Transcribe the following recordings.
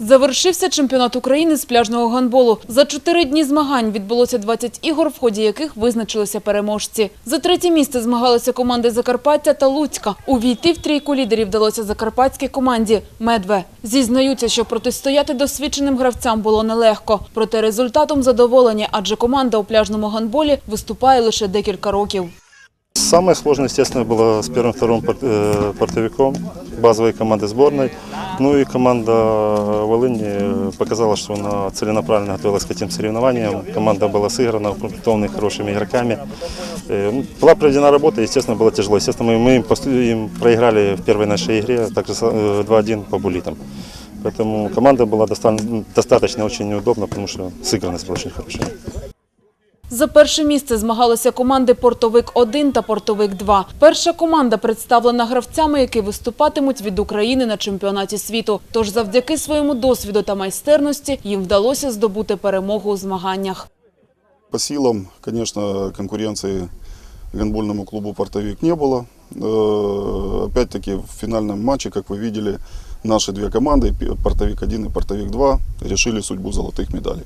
Завершився чемпіонат України з пляжного гандболу. За чотири дні змагань відбулося 20 ігор, в ході яких визначилися переможці. За третє місце змагалися команди Закарпаття та Луцька. Увійти в трійку лідерів вдалося закарпатській команді «Медве». Зізнаються, що протистояти досвідченим гравцям було нелегко. Проте результатом задоволені, адже команда у пляжному гандболі виступає лише декілька років. Самое сложное, естественно, было с первым-вторым пор- э, портовиком, базовой команды сборной. Ну и команда Волыни показала, что она целенаправленно готовилась к этим соревнованиям. Команда была сыграна, укомплектована хорошими игроками. Э, ну, Была проведена работа, естественно, было тяжело. Естественно, мы, мы им, после- им проиграли в первой нашей игре, также с- э, 2-1 по булитам. Поэтому команда была доста- достаточно очень неудобна, потому что сыгранность была очень хорошая. За перше місце змагалися команди «Портовик-1» та «Портовик-2». Перша команда представлена гравцями, які виступатимуть від України на чемпіонаті світу. Тож завдяки своєму досвіду та майстерності їм вдалося здобути перемогу у змаганнях. По силам, конечно, конкуренции гандбольному клубу «Портовик» не было. Э, Опять-таки в финальном матче, как вы видели, наши две команды, пи- «Портовик-1» и «Портовик-2», решили судьбу золотых медалей.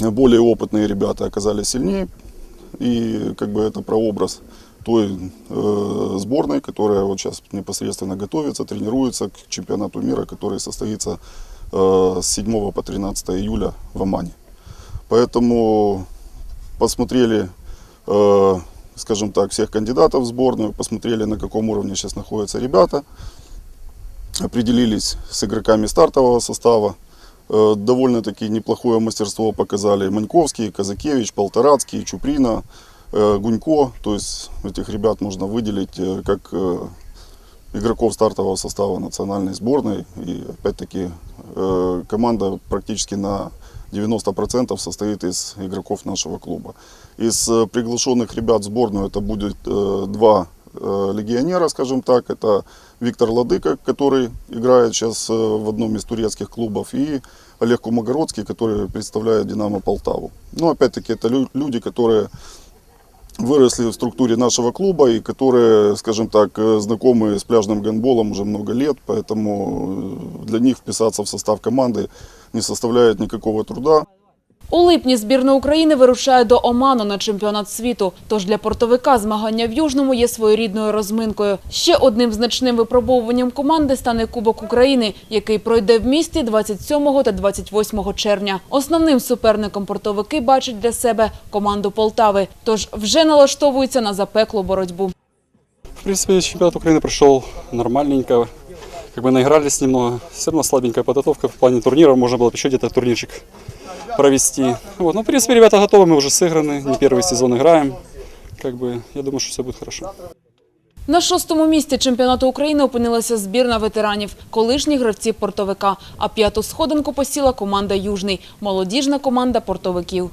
Более опытные ребята оказались сильнее, и как бы это прообраз той э, сборной, которая вот сейчас непосредственно готовится, тренируется к чемпионату мира, который состоится э, с 7 по 13 июля в Омане. Поэтому посмотрели, э, скажем так, всех кандидатов в сборную, посмотрели, на каком уровне сейчас находятся ребята, определились с игроками стартового состава. Э, Довольно-таки неплохое мастерство показали Маньковский, Казакевич, Полторацкий, Чуприна, э, Гунько. То есть этих ребят можно выделить э, как игроков стартового состава национальной сборной. И опять-таки команда практически на 90% состоит из игроков нашего клуба. Из приглашенных ребят в сборную это будет два легионера, скажем так. Это Виктор Ладыка, который играет сейчас э, в одном из турецких клубов, и Олег Кумагородский, который представляет «Динамо Полтаву». Но опять-таки это лю- люди, которые выросли в структуре нашего клуба и которые, скажем так, э, знакомы с пляжным гандболом уже много лет, поэтому э, для них вписаться в состав команды не составляет никакого труда. У липні збірна України вирушає до Оману на чемпіонат світу. Тож для портовика змагання в Южному є своєрідною розминкою. Ще одним значним випробовуванням команди стане Кубок України, який пройде в місті 27 та 28 червня. Основним суперником портовики бачать для себе команду Полтави. Тож вже налаштовуються на запеклу боротьбу. В принципе, чемпионат Украины прошел нормальненько Как бы наигрались немного. Все равно слабенькая подготовка в плане турнира. Можно было бы еще где-то турнирчик провести. Вот. Ну, в принципе, ребята готовы, мы уже сыграны. Не первый сезон играем. Как бы, я думаю, что все будет хорошо. На шостому місці чемпіонату України опинилася збірна ветеранів, колишні гравці портовика. А п'яту сходинку посіла команда Южний, молодіжна команда портовиків.